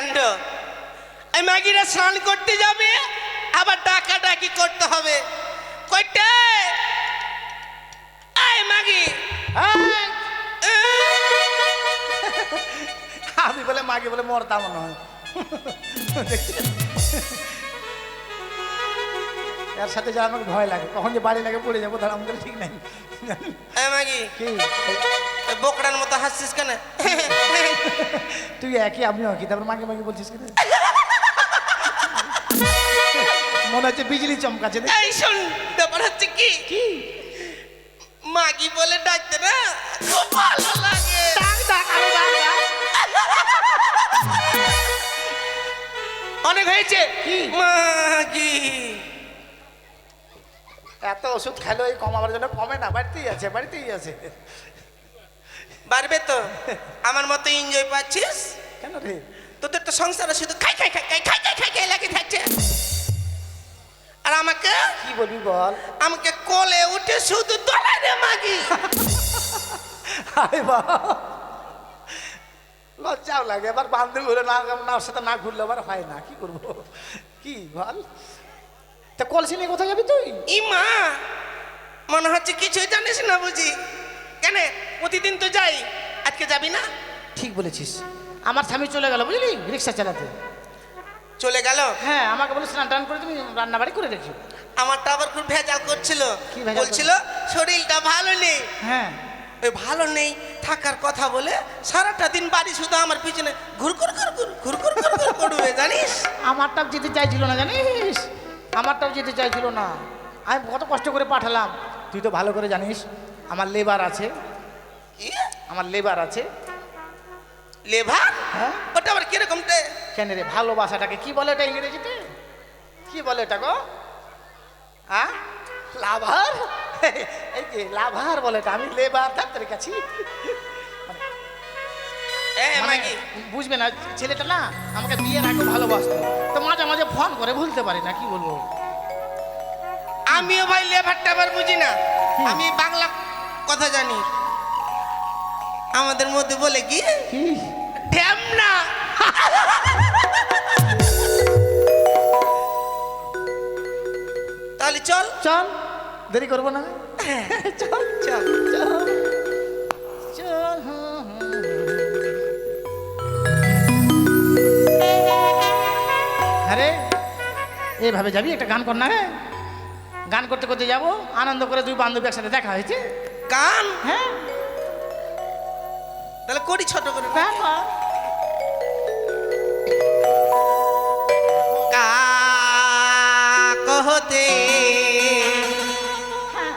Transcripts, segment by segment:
কাণ্ড। এই মাগিরা স্নান করতে যাবে আবার ডাকা ডাকি করতে হবে। কইতে এই মাগি। আমি বলে মাকে বলে মরতাম নয় দেখছেন? এর সাথে যা আমাকে ভয় লাগে কখন যে বাড়ি লাগে পড়ে যাব তার আমাদের ঠিক নাই। মাগি। কি? বোকড়ার মতো হাসছিস কেন? তুই একই আপনি একই তারপর মাকে মাকে বলছিস কেন? মনে হচ্ছে বিজলি চমকাচ্ছে। এই শোন ব্যাপার হচ্ছে কি? কি? মাগি বলে ডাকতে না খুব ভালো লাগে। অনেক হয়েছে। কি? মাগি। এত ওষুধ খেলো কমাবার জন্য কমে না বাড়িতেই আছে বাড়িতেই আছে। বাড়বে তো? আমার মতো এনজয় পাচ্ছিস? কেন রে? তোদের তো সংসারে শুধু খাই খাই খাই খাই খাই খাই খাই খাই লাগে থাকছে। আর আমাকে? কি বলবি বল? আমাকে কোলে উঠে শুধু তোলা রে মাগি। আরে বাবা। লজ্জাও লাগে এবার বান্ধবী ঘুরে না না ওর সাথে না ঘুরলে আবার হয় না কি করব? কি বল? তা কলসি নিয়ে কোথায় যাবি তুই? ইমা মনে হচ্ছে কিছুই জানিস না বুঝি। কেন? প্রতিদিন তো যাই। আজকে যাবি না? ঠিক বলেছিস। আমার স্বামী চলে গেল বুঝলি? রিক্সা চালাতে। চলে গেল? হ্যাঁ আমাকে বলে স্নান টান করে তুমি রান্না বাড়ি করে রেখো আমারটা আবার খুব ভেজাল করছিল। বলছিল শরীরটা ভালো নেই। হ্যাঁ। ওই ভালো নেই? থাকার কথা বলে সারাটা দিন বাড়ি শুধু আমার পিছনে ঘুরঘুর ঘুর ঘুর ঘুর করবে জানিস? আমারটাও যেতে চাইছিল না জানিস? আমারটাও যেতে চাইছিল না। আমি কত কষ্ট করে পাঠালাম। তুই তো ভালো করে জানিস আমার লেবার আছে। কি? আমার লেবার আছে। লেভার হ্যাঁ। ওটা আবার কীরকম কেন রে ভালোবাসাটাকে কি বলে এটা ইংরেজিতে? কি বলে এটা গো? হ্যাঁ লাভার? এই যে লাভার বলে এটা আমি লেবার ডাক্তারের কাছে। এ মানে বুঝবে না ছেলেটা না আমাকে বিয়ের আগে ভালোবাসতো। তো মাঝে মাঝে ফোন করে ভুলতে পারি না কি বলব? আমিও ভাই লেভার টাবার বুঝি না। আমি বাংলা কথা জানি। আমাদের মধ্যে বলে কি? তাহলে চল। চল। দেরি করব না। চল চল চল। চল। আরে এভাবে যাবি? একটা গান কর না রে। গান করতে করতে যাব। আনন্দ করে দুই বান্ধবী একসাথে দেখা হয়েছে। গান হ্যাঁ তাহলে করি ছোট করে কর। কা কহতে হ্যাঁ।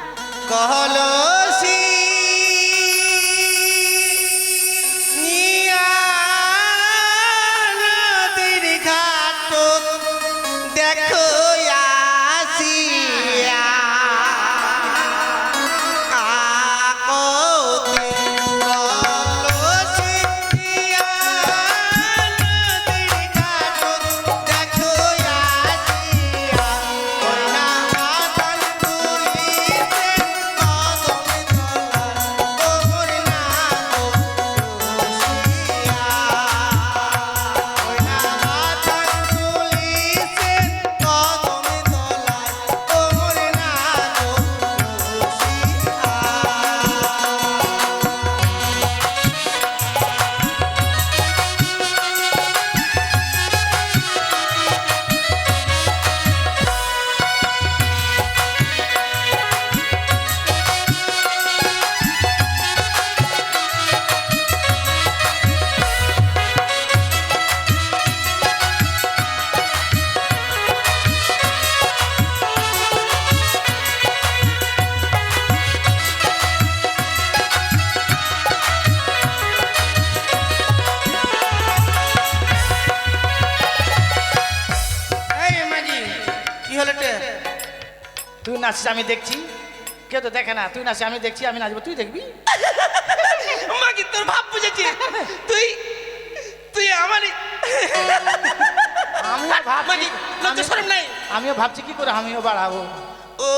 নাচছিস আমি দেখছি। কেউ তো দেখে না তুই নাচছিস আমি দেখছি আমি নাচবো তুই দেখবি? মাগি তোর ভাব বুঝেছি? তুই তুই আমারই আমিও ভাবছি আমিও ভাবছি কি করে আমিও বাড়াবো। ও।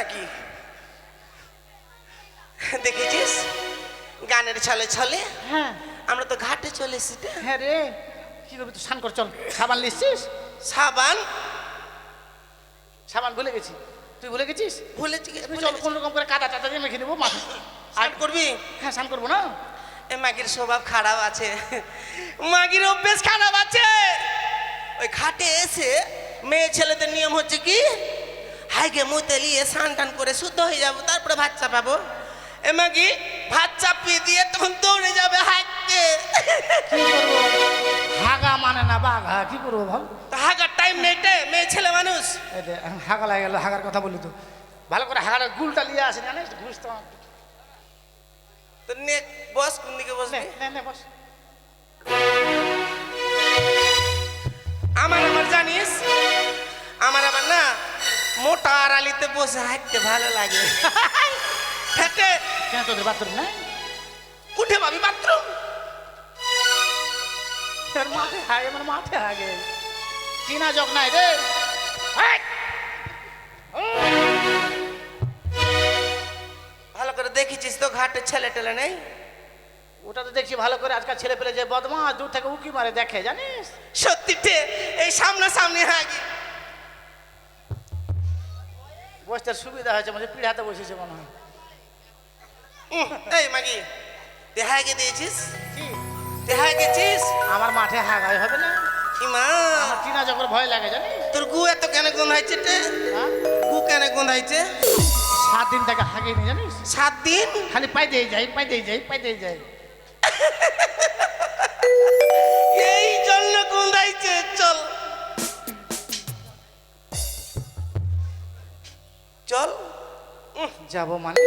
না কি দেখেছিস? গানের ছলে ছলে? হ্যাঁ। আমরা তো ঘাটে চলে এসেছি রে। হ্যাঁ রে। কি করবি তুই? স্নান কর চল। সাবান নিচ্ছিস? সাবান? সাবান ভুলে গেছি। তুই ভুলে গেছিস? তুই চল কোন রকম করে কাদা টাদা দিয়ে মেখে নেব মাথা। স্নান করবি? হ্যাঁ স্নান করব না? এ মাগির স্বভাব খারাপ আছে। মাগির অভ্যেস খারাপ আছে। ওই ঘাটে এসে মেয়ে ছেলেদের নিয়ম হচ্ছে কি? হাইগে মুতে নিয়ে স্নান টান করে শুদ্ধ হয়ে যাব তারপরে ভাত চাপাবো। এ মাগি ভাত চাপিয়ে দিয়ে তখন দৌড়ে যাবে হাঁকতে কি করব? হাগা মানে না বাঘা কি করব ভাব হাগার টাইম নেই নেইটে মেয়ে ছেলে মানুষ। হাগা লাগে গেল হাগার কথা বলি তো। ভালো করে হাগার গুলটা নিয়ে আসেন জানিস? ঘুষ তো। নে বস কোন দিকে বসবে? নে, বস। আমার আবার জানিস আমার আবার না মোটা আড়ালিতে বসে হাঁটতে ভালো লাগে। হেঁটে কেন তোদের বাথরুম নাই? উঠে পাবি বাথরুম তোর মাঠে হাগে মানে মাঠে হাগে। চিনা জগ নাই রে! ভালো করে দেখেছিস তো ঘাটে ছেলে টেলে নেই? ওটা তো দেখছি ভালো করে আজকাল ছেলে পেলে যে বদমাস দূর থেকে উকি মারে দেখে জানিস? সত্যি টে এই সামনে সামনে হাগি। বসতে সুবিধা হয়েছে মানে পিড়াতে বসেছে মনে হয়। এই মাগি হাগে দিয়েছিস? কি? তুই গেছিস আমার মাঠে হাগাই হবে না। ইমা। আমার চিনা জগর ভয় লাগে জানিস? তোর গু এত কেন গন্ধাইছে টে হ্যাঁ? গু কেন গন্ধাইছে সাত দিন থেকে হাগিনি জানিস? সাত দিন? খালি পাই দিয়ে যাই পাই দিয়ে যাই পাই দিয়ে যাই এই জন্য গন্ধাইছে চল। চল। যাব মানে।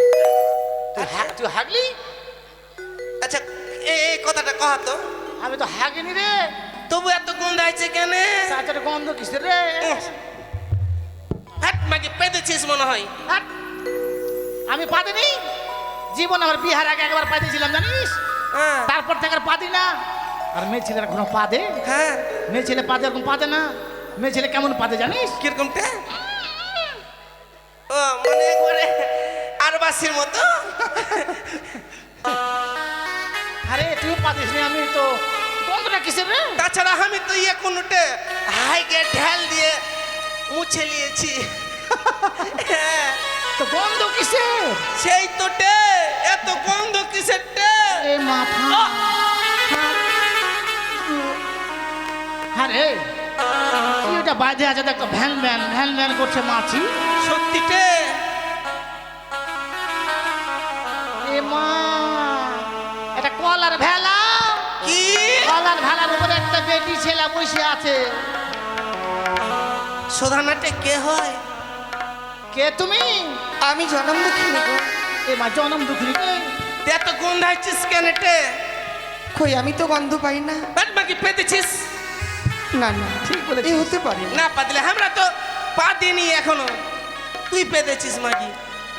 তুই হাগ তুই হাগলি? আচ্ছা এই এই কথাটা কহ তো। আমি তো হাগিনি রে। তবু এত গন্ধাইছে কেন? তাড়াতাড়ি গন্ধ কিসের রে? হাট মাগি পেতেছিস মনে হয়। হাট। আমি পাদিনি জীবন আমার বিহার আগে একবার পাদিয়েছিলাম জানিস? হ্যাঁ। তারপর থেকে আর পাদি না। আর মেয়ে ছেলেরা কোনো পাদে? হ্যাঁ। মেয়ে ছেলে পাদে এরকম পাদে না। মেয়ে ছেলে কেমন পাদে জানিস? কীরকম টে ও মানে একবারে আর বাসির মতো। আরে তুই পাদিস নি আমি তো গন্ধটা কিসের রে? তাছাড়া আমি তো ইয়ে কোনোটে হাইকে ঢেল দিয়ে মুছে নিয়েছি। হ্যাঁ, তো গন্ধ কিসে সেই তো টে এত গন্ধ কিসের টে? এ মাথা আরে কি ওটা বাজে আছে? দেখো ভ্যান ভ্যান ভ্যান ভ্যান করছে মাছি। সত্যি টে এ মা এটা কলার ভেলা? কি? কলার ভেলার উপরে একটা বেটি ছেলে বসে আছে। সোধানাটে কে হয়? কে তুমি? আমি জন্ম দেখিনি গো এ মা জনম দুঃখিনী কে এত গন্ধাইছিস কেন টে কই আমি তো গন্ধ পাই না। বাট বাকি পেতেছিস? না না ঠিক। এ হতে পারে না। না পাতলে আমরা তো পা দিইনি এখনও। তুই পেতেছিস মাগি।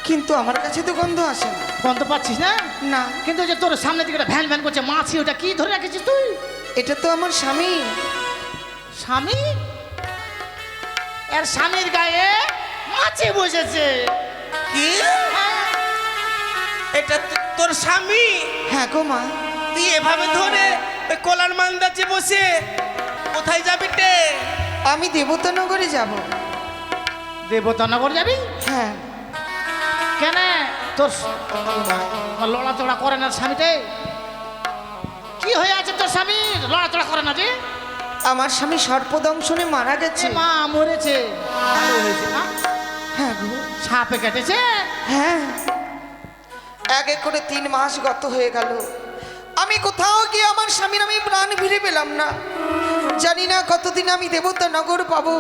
কিন্তু আমার কাছে তো গন্ধ আসে না। গন্ধ পাচ্ছিস না? না। কিন্তু যে তোর সামনে দিকে একটা ভ্যান ভ্যান করছে মাছি ওটা কি ধরে রেখেছিস তুই? এটা তো আমার স্বামী। স্বামী? এর স্বামীর গায়ে মাছি বসেছে। কি? হ্যাঁ। এটা তোর স্বামী? হ্যাঁ গো মা। তুই এভাবে ধরে ওই কলার মান্দাচে বসে কোথায় যাবি টে আমি দেবতানগরে যাব। দেবতানগর যাবি? হ্যাঁ। কেন? তোর লড়াচড়া করে না স্বামীতে? কি হয়ে আছে তোর স্বামী? লড়াচড়া করে না যে? আমার স্বামী সর্পদংশনে মারা গেছে। মা মরেছে। ভালো হ্যাঁ। গো। সাপে কেটেছে? হ্যাঁ। এক এক করে তিন মাস গত হয়ে গেল। আমি কোথাও গিয়ে আমার স্বামীর আমি প্রাণ ফিরে পেলাম না। জানি না কতদিন আমি দেবতা নগর পাবো।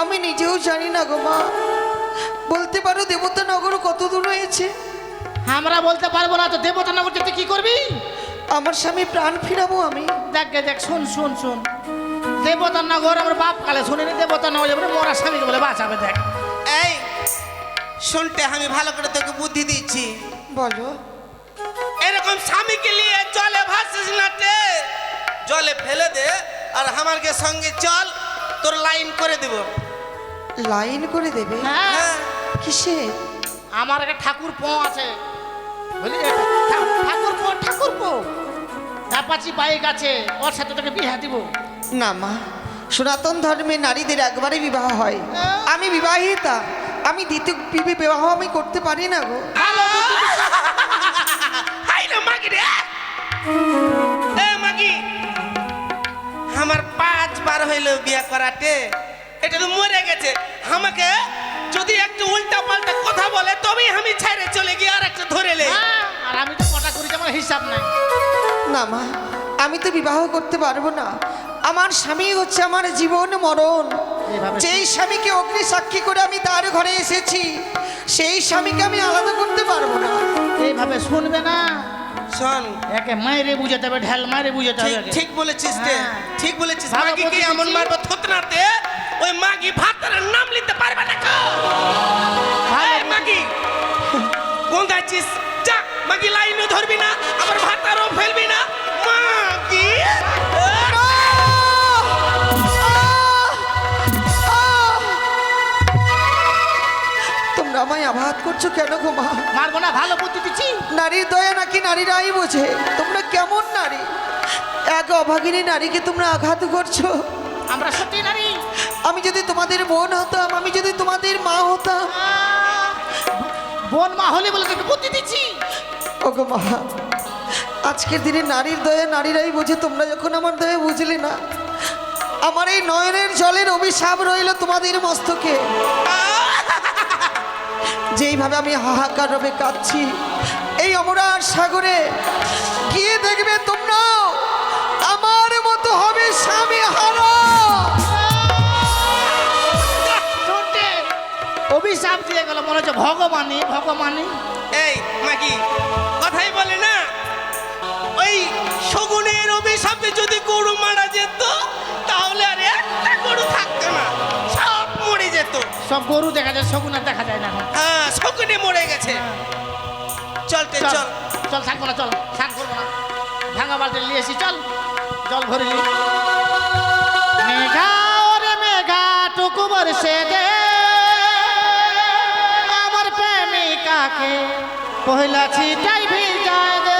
আমি নিজেও জানি না গো মা। বলতে পারো দেবতানগর কত দূর হয়েছে আমরা বলতে পারব না তো দেবতানগর যেতে কি করবি? আমার স্বামী প্রাণ ফিরাবো আমি। দেখ গে দেখ শুন শুন শুন। দেবতানগর আমার বাপ কালে শুনিনি দেবতানগর যাবে মোরা স্বামীকে বলে বাঁচাবে দেখ। এই শুনতে আমি ভালো করে তোকে বুদ্ধি দিচ্ছি। বলো। এরকম স্বামীকে নিয়ে জলে ভাসিস না জলে ফেলে দে আর আমারকে সঙ্গে চল তোর লাইন করে দেব। লাইন করে দেবে? হ্যাঁ। হ্যাঁ কিসে? আমার একটা ঠাকুর পো আছে। বুঝলি ঠাকুর পো ঠাকুর পো। অ্যাপাচি বাইক আছে ওর সাথে তোকে বিয়ে দিব। না মা সনাতন ধর্মে নারীদের একবারে বিবাহ হয়। আমি বিবাহিতা আমি দ্বিতীয় বিবে- বিবাহ আমি করতে পারি না গো। ভালো হাই রে মাগি রে। এ মাগি আমার পাঁচ বার হইল বিয়ে করাতে এটা তো মরে গেছে। আমাকে যদি একটু উল্টা পাল্টা কথা বলে তবেই আমি ছেড়ে চলে গিয়ে আর একটা ধরে লে আর আমি তো কটা করি আমার হিসাব নাই। না মা আমি তো বিবাহ করতে পারব না। আমার স্বামী হচ্ছে আমার জীবন মরণ। যেই স্বামীকে অগ্নি সাক্ষী করে আমি তার ঘরে এসেছি সেই স্বামীকে আমি আলাদা করতে পারব না। এইভাবে শুনবে না। শোন। একে মায়েরে বুঝাতে হবে ঢাল মায়েরে বুঝাতে হবে ঠিক বলেছিস রে হ্যাঁ। ঠিক বলেছিস। মাগি কি এমন। মারবো থতনাতে? ওই মাগি ভাতার নাম নিতে পারবে না কো মাগি কোন যাচ্ছিস যা মাগি লাইনও ধরবি না আবার ভাতারও ফেলবি না। তোমরা আমায় আঘাত করছ কেন গো মা? মারবো না ভালো বুদ্ধি দিচ্ছি। নারীর দয়া নাকি নারীরাই বোঝে? তোমরা কেমন নারী? এক অভাগিনী নারীকে তোমরা আঘাত করছ? আমরা সত্যি নারী। আমি যদি তোমাদের বোন হতাম আমি যদি তোমাদের মা হতাম। বোন মা হলে বলে তোকে বুদ্ধি দিচ্ছি। ওগো মা আজকের দিনে নারীর দয়া নারীরাই বোঝে তোমরা যখন আমার দয়া বুঝলে না। আমার এই নয়নের জলের অভিশাপ রইল তোমাদের মস্তকে। যেইভাবে আমি হাহাকার রবে কাঁদছি এই অমরার সাগরে গিয়ে দেখবে তোমরাও আমার মতো হবে স্বামী হারা। অভিশাপ দিয়ে গেল মনে হচ্ছে ভগবানই ভগবানই। এই মাগি কথাই বলে না। ওই শগুনের অভিশাপে যদি গরু মারা যেত তাহলে আর একটা গরু থাকতো না। সব যেত সব গরু দেখা যায় শগুন আর দেখা যায় না হ্যাঁ শকুনে মরে গেছে। চলতে চল চল চল। থাকব না চল স্নান করব না। ভাঙা বালতি নিয়ে এসি চল জল ভরে নি মেঘা ওরে মেঘা টুকু বরসে দে আমার প্রেমিকাকে পহলা ছিটাই ভিজায় দে।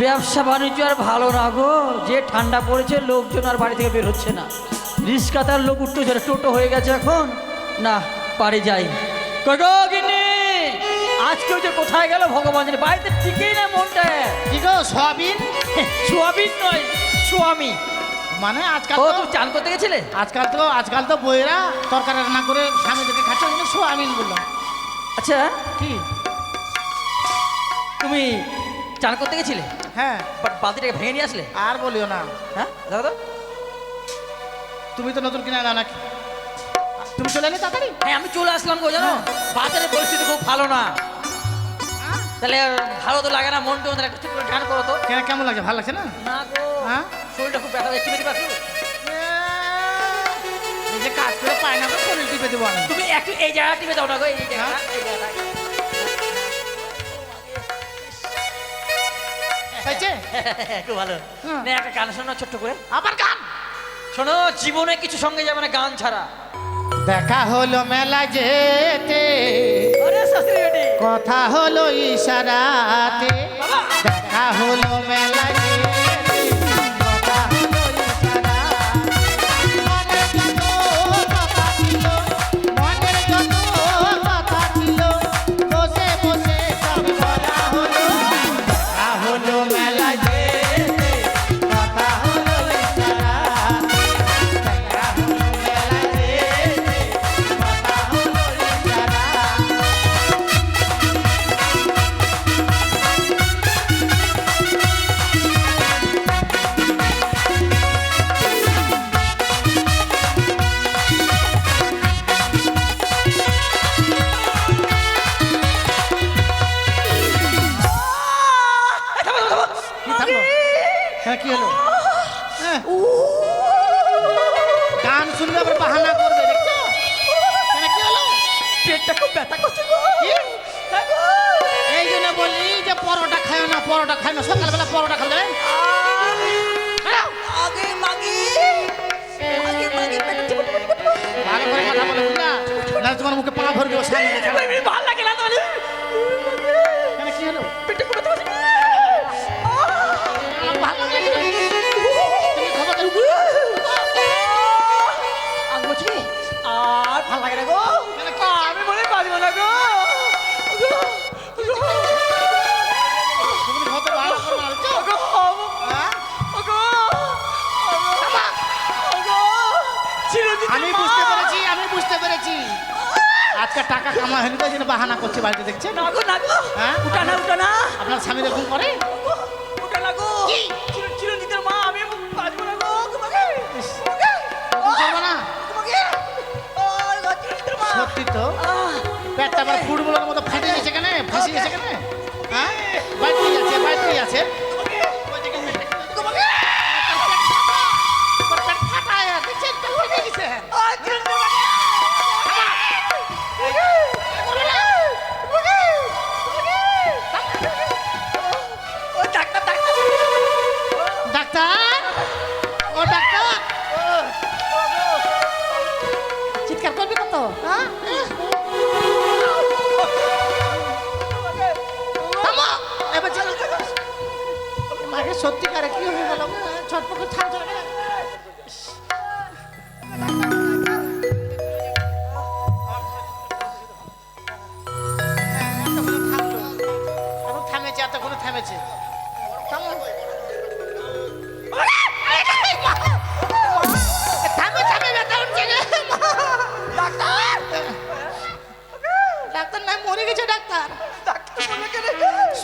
ব্যবসা বাণিজ্য আর ভালো না গো। যে ঠান্ডা পড়েছে লোকজন আর বাড়ি থেকে বের হচ্ছে না। রিস্কাতার লোক উঠতে হচ্ছে টোটো হয়ে গেছে এখন। না বাড়ি যাই কই গো গিন্নি আজকেও যে কোথায় গেল ভগবান জানে? বাড়িতে ঠিকই না মনটা। কি গো সোয়াবিন? সোয়াবিন নয় স্বামী মানে আজকাল তো চান করতে গেছিলে? আজকাল তো আজকাল তো বইয়েরা তরকারি রান্না করে স্বামীদেরকে খাচ্ছে ওই সোয়াবিন বললাম। আচ্ছা। কি? তুমি চান করতে গেছিলে? হ্যাঁ। বা- বালতিটাকে ভেঙে নিয়ে আসলে? আর বলিও না। হ্যাঁ? তো? তুমি তো নতুন কিনে না নাকি? তুমি চলে এলে তাড়াতাড়ি? হ্যাঁ আমি চলে আসলাম গো জানো? বাজারের পরিস্থিতি খুব ভালো না। তাহলে ভালো তো লাগে না মন তো একটু করে গান করো তো। কেন কেমন লাগছে? ভালো লাগছে না? না গো হ্যাঁ? শরীরটা খুব ব্যথা একটু দিতে পারছ যে কাজ করে পায় না শরীর টিপে দেবো আমি। তুমি একটু এই জায়গা টিপে দাও না গো এই জায়গাটা এই জায়গাটা। হয়েছে? খুব ভালো। না একটা গান শোনো ছোট্ট করে। আবার গান? শোনো জীবনে কিছু সঙ্গে যাবে না গান ছাড়া। দেখা হলো মেলা যেতে। কথা হলো ইশারাতে। দেখা হলো মেলা হ্যাঁ কি হলো? হ্যাঁ। গান শুনলে আবার বাহানা করবে দেখছ? কি হলো? পেটটা খুব ব্যথা করছে গো? এই জন্য বললি যে পরোটা খায় না পরোটা খায় না সকালবেলা পরোটা খাবে। আগে মাগি। কথা বলে না তোমার মুখে পা ভরে দেবো সামনে আজকে টাকা কামা তো এই জন্য বাহানা করছে বাড়িতে দেখছেন? নাগো নাগো। হ্যাঁ? উঠা না উঠা না আপনার স্বামী এরকম করে উঠা চিরঞ্জিতের মা আমি বাজবো না গো তোমাকে না। তোমাকে। সত্যি তো। পেটটা আবার ফুটবলের মতো ফেটে গেছে সত্যিকারে কি হয়ে গেল? ছটপট থাম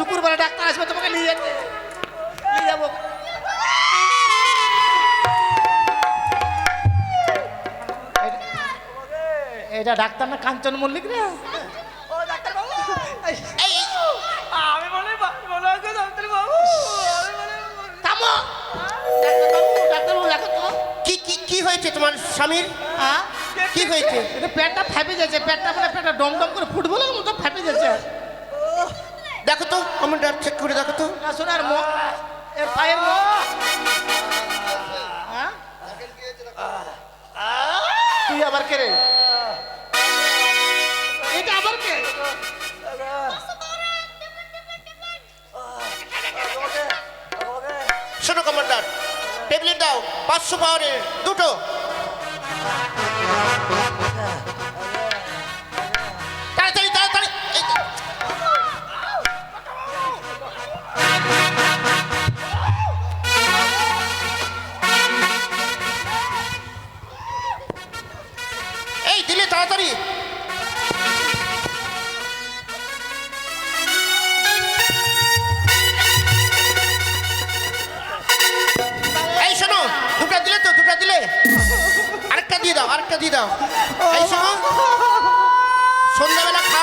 শুক্রবার ডাক্তার আসবে তোমাকে নিয়ে যেতে। নিয়ে যাব। এটা- ডাক্তার না কাঞ্চন মল্লিক রে? ও ডাক্তার বাবু। আমি বাজবো না ডাক্তার বাবু। দেখো তো। কি কি কি হয়েছে তোমার স্বামীর? হ্যাঁ কি হয়েছে? এটা পেটটা ফাঁপে যাচ্ছে পেটটা মানে পেটটা করে ফুটবলের মতো ফাঁপে যাচ্ছে। দেখো তো আমার চেক করে দেখো তো। এর পায়ের হ্যাঁ? তুই আবার কে রে? এটা আবার কে? শোনো কমান্ডার ট্যাবলেট দাও পাঁচশো পাওয়ারের দুটো।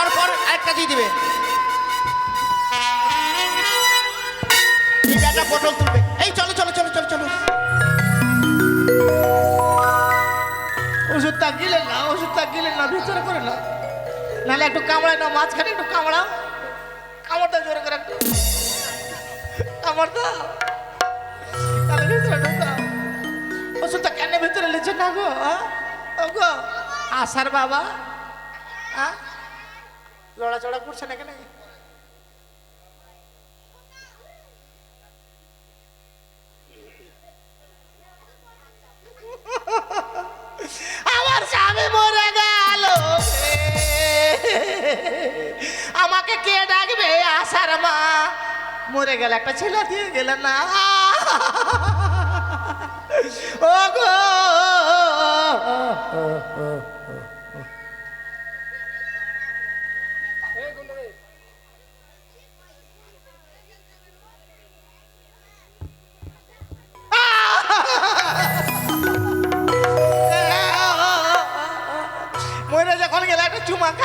খাওয়ার পর আরেকটা দিয়ে দিবে। একটা পটল তুলবে। এই, চলো চলো চলো চলো চলো। ওষুধটা গিলেন না ওষুধটা গিলেন না ভিতরে করে না নাহলে একটু কামড়ায় না মাঝখানে একটু কামড়াও। কামড়টা জোরে করে একটু। কামড়টা তাহলে ভিতরে ঢুকাও। ওষুধটা কেন ভিতরে লিখছে না গো হ্যাঁ? গো আসার বাবা হ্যাঁ? লড়াচড়া করছে না কেন আমার স্বামী মরে গেল আমাকে কে ডাকবে? আসার মা। মরে গেল, একটা ছেলে দিয়ে গেল না। ও গো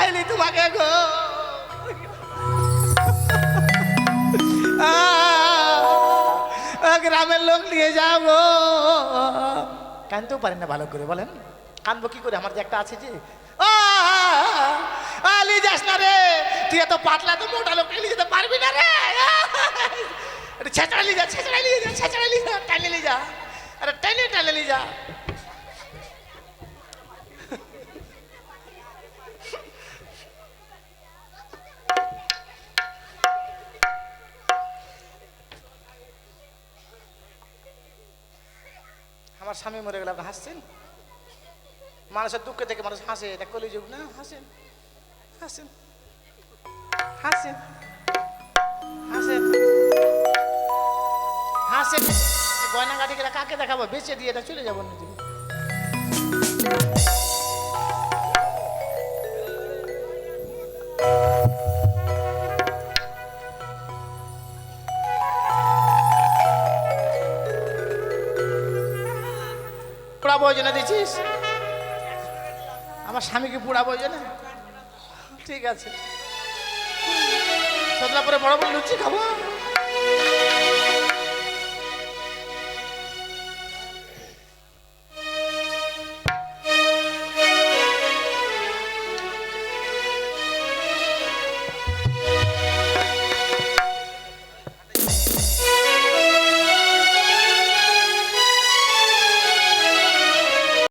খাইলি তোমাকে গো। গ্রামের লোক নিয়ে গো কানতেও পারেন না ভালো করে, বলেন। কানবো কি করে? আমার যে একটা আছে যে। আলি যাস না রে। তুই এত পাতলা তো মোটা লোক নিয়ে যেতে পারবি না রে। ছেঁচড়া নিয়ে যা ছেঁচড়া নিয়ে যা ছেঁচড়া নিয়ে যা টানে নিয়ে যা। আরে, টানে টানে নিয়ে যা। আমার স্বামী মরে গেলে আপনি হাসছেন? মানুষের দুঃখ থেকে মানুষ হাসে, এটা কলিযুগ না? হাসেন। হাসেন। হাসেন। হাসেন। হাসেন। গয়না গাড়ি কাকে দেখাবো? বেঁচে দিয়ে এটা চলে যাব নিজে বই দিছিস আমার স্বামীকে পুরা বই না ঠিক আছে। সদলাপুরে বড় বড় লুচি খাব?